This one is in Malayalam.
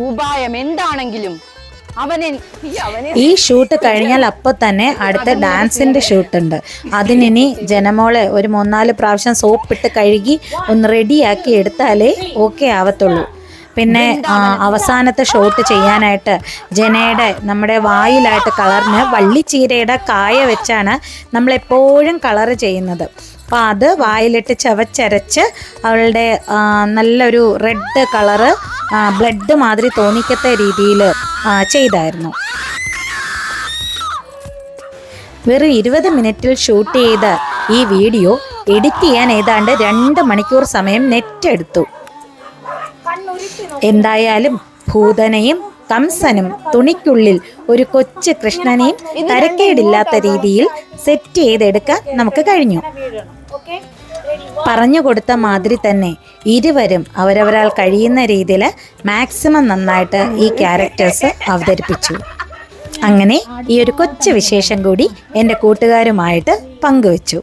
ഉപായം എന്താണെങ്കിലും അവനെ ഈ ഷൂട്ട് കഴിഞ്ഞാൽ അപ്പൊ തന്നെ അടുത്ത ഡാൻസിന്റെ ഷൂട്ട് ഉണ്ട് അതിനി ജനമോളെ ഒരു മൂന്നാൽ പ്രാവശ്യം സോപ്പ് സോപ്പിട്ട് കഴുകി ഒന്ന് റെഡിയാക്കി എടുത്താലേ ഓക്കെ ആവത്തുള്ളൂ. പിന്നെ അവസാനത്തെ ഷോട്ട് ചെയ്യാനായിട്ട് ജനയുടെ നമ്മുടെ വായിലായിട്ട് കളറിന് വള്ളിച്ചീരയുടെ കായ വെച്ചാണ് നമ്മളെപ്പോഴും കളറ് ചെയ്യുന്നത്. അപ്പോൾ അത് വായിലിട്ട് ചവച്ചരച്ച് അവളുടെ നല്ലൊരു റെഡ് കളറ് ബ്ലഡ് മാതിരി തോന്നിക്കത്ത രീതിയിൽ ചെയ്തായിരുന്നു. വെറും ഇരുപത് മിനിറ്റിൽ ഷൂട്ട് ചെയ്ത ഈ വീഡിയോ എഡിറ്റ് ചെയ്യാൻ ഏതാണ്ട് രണ്ട് മണിക്കൂർ സമയം നെറ്റ് എടുത്തു. എന്തായാലും ഭൂതനയും കംസനും തുണിക്കുള്ളിൽ ഒരു കൊച്ചു കൃഷ്ണനെയും തരക്കേടില്ലാത്ത രീതിയിൽ സെറ്റ് ചെയ്തെടുക്കാൻ നമുക്ക് കഴിഞ്ഞു. പറഞ്ഞു കൊടുത്ത മാതിരി തന്നെ ഇരുവരും അവരവരാൾ കഴിയുന്ന രീതിയിൽ മാക്സിമം നന്നായിട്ട് ഈ ക്യാരക്ടേഴ്സ് അവതരിപ്പിച്ചു. അങ്ങനെ ഈ ഒരു കൊച്ചു വിശേഷം കൂടി എന്റെ കൂട്ടുകാരുമായിട്ട് പങ്കുവച്ചു.